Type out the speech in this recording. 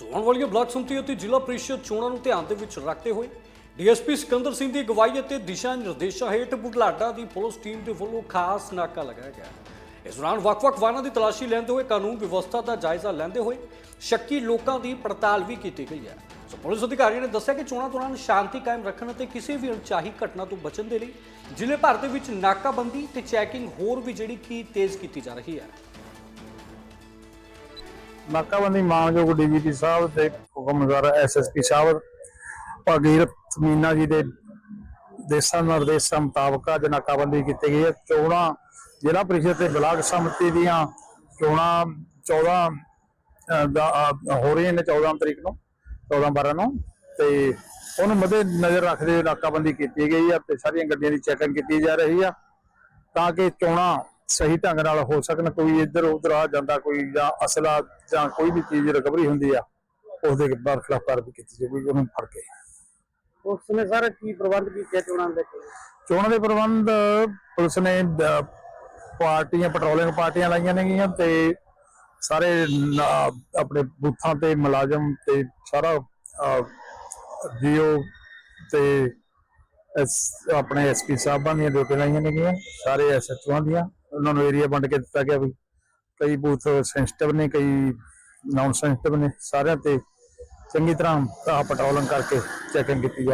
ਸੋ ਆਉਣ ਵਾਲੀਆਂ ਬਲਾਕ ਸੰਮਤੀ ਅਤੇ ਜ਼ਿਲ੍ਹਾ ਪ੍ਰੀਸ਼ਦ ਚੋਣਾਂ ਨੂੰ ਧਿਆਨ ਦੇ ਵਿੱਚ ਰੱਖਦੇ ਹੋਏ ਡੀਐਸਪੀ ਸਿਕੰਦਰ ਸਿੰਘ ਦੀ ਅਗਵਾਈ ਅਤੇ ਦਿਸ਼ਾ ਨਿਰਦੇਸ਼ਾਂ ਹੇਠ ਬੁਢਲਾਡਾ ਦੀ ਪੁਲਿਸ ਟੀਮ ਦੇ ਵੱਲੋਂ ਖਾਸ ਨਾਕਾ ਲਗਾਇਆ ਗਿਆ। ਇਸ ਦੌਰਾਨ ਵੱਖ-ਵੱਖ ਵਾਹਨਾਂ ਦੀ ਤਲਾਸ਼ੀ ਲੈਂਦੇ ਹੋਏ ਕਾਨੂੰਨ ਵਿਵਸਥਾ ਦਾ ਜਾਇਜ਼ਾ ਲੈਂਦੇ ਹੋਏ ਸ਼ੱਕੀ ਲੋਕਾਂ ਦੀ ਪੜਤਾਲ ਵੀ ਕੀਤੀ ਗਈ ਹੈ। ਸੋ ਪੁਲਿਸ ਅਧਿਕਾਰੀਆਂ ਨੇ ਦੱਸਿਆ ਕਿ ਚੋਣਾਂ ਦੌਰਾਨ ਸ਼ਾਂਤੀ ਕਾਇਮ ਰੱਖਣ ਅਤੇ ਕਿਸੇ ਵੀ ਅਣਚਾਹੀ ਘਟਨਾ ਤੋਂ ਬਚਣ ਦੇ ਲਈ ਜ਼ਿਲ੍ਹੇ ਭਰ ਦੇ ਵਿੱਚ ਨਾਕਾਬੰਦੀ ਤੇ ਚੈਕਿੰਗ ਹੋਰ ਵੀ ਜਿਹੜੀ ਕਿ ਤੇਜ਼ ਕੀਤੀ ਜਾ ਰਹੀ ਹੈ। ਨਾਕਾਬੰਦੀ ਮਾਨਯੋਗ ਡੀਜੀਪੀ ਸਾਹਿਬ ਤੇ ਹੁਕਮਦਾਰ ਐਸਐਸਪੀ ਸਾਹਿਬ, ਭਗੀਰਥ ਮੀਨਾ ਜੀ ਦੇ ਦੇਸ਼ਾਂ ਨਿਰਦੇਸ਼ਾਂ ਮੁਤਾਬਕ ਅੱਜ ਨਾਕਾਬੰਦੀ ਕੀਤੀ ਗਈ ਹੈ। ਚੋਣਾਂ, ਜ਼ਿਲ੍ਹਾ ਪ੍ਰੀਸ਼ਦ ਤੇ ਬਲਾਕ ਸਮਿਤੀ ਦੀਆਂ ਚੋਣਾਂ 14 ਦਾ ਹੋ ਰਹੀਆਂ ਨੇ 14 ਤਰੀਕ ਨੂੰ 14 12 ਨੂੰ ਤੇ ਉਹਨੂੰ ਮੱਦੇ ਨਜ਼ਰ ਰੱਖਦੇ ਹੋਏ ਨਾਕਾਬੰਦੀ ਕੀਤੀ ਗਈ ਹੈ ਤੇ ਸਾਰੀਆਂ ਗੱਡੀਆਂ ਦੀ ਚੈਕਿੰਗ ਕੀਤੀ ਜਾ ਰਹੀ ਆ ਤਾਂ ਕਿ ਚੋਣਾਂ ਸਹੀ ਢੰਗ ਨਾਲ ਹੋ ਸਕਣ ਕੋਈ ਇੱਧਰ ਉੱਧਰ ਆ ਜਾਂਦਾ ਕੋਈ ਜਾਂ ਅਸਲਾ ਜਾਂ ਕੋਈ ਵੀ ਚੀਜ਼ ਰਿਕਵਰੀ ਹੁੰਦੀ ਆ ਉਸ ਦੇ ਬਰਖਲਾਫ ਕਾਰਵਾਈ ਕੀਤੀ ਜਾਊਗੀ ਉਹਨੂੰ ਫੜ ਕੇ। ਉਸ ਨੇ ਸਰ ਕੀ ਪ੍ਰਬੰਧ ਕੀਤੇ ਚੋਣਾਂ ਦੇ? ਚੋਣਾਂ ਦੇ ਪ੍ਰਬੰਧ ਪੁਲਿਸ ਨੇ ਪਾਰਟੀਆਂ ਪੈਟਰੋਲਿੰਗ ਪਾਰਟੀਆਂ ਲਾਈਆਂ ਨੇਗੀਆਂ ਤੇ ਸਾਰੇ ਆਪਣੇ ਬੂਥਾਂ ਤੇ ਮੁਲਾਜ਼ਮ ਤੇ ਸਾਰਾ ਜੀਓ ਤੇ ਆਪਣੇ ਐਸਪੀ ਸਾਹਿਬਾਂ ਦੀਆਂ ਡਿਊਟੀ ਲਾਈਆਂ ਨੇਗੀਆਂ ਸਾਰੇ ਐਸਐਚਓਆਂ ਦੀਆਂ। ਉਹਨਾਂ ਨੂੰ ਏਰੀਆ ਵੰਡ ਕੇ ਦਿੱਤਾ ਗਿਆ ਵੀ ਕਈ ਬੂਥ ਸੈਂਸਿਟਿਵ ਨੇ, ਕਈ ਨਾਨ ਸੈਂਸਿਟਿਵ ਨੇ, ਸਾਰਿਆਂ ਤੇ ਚੰਗੀ ਤਰ੍ਹਾਂ ਆਹ ਪੈਟਰੋਲਿੰਗ ਕਰਕੇ ਚੈਕਿੰਗ ਕੀਤੀ ਜਾ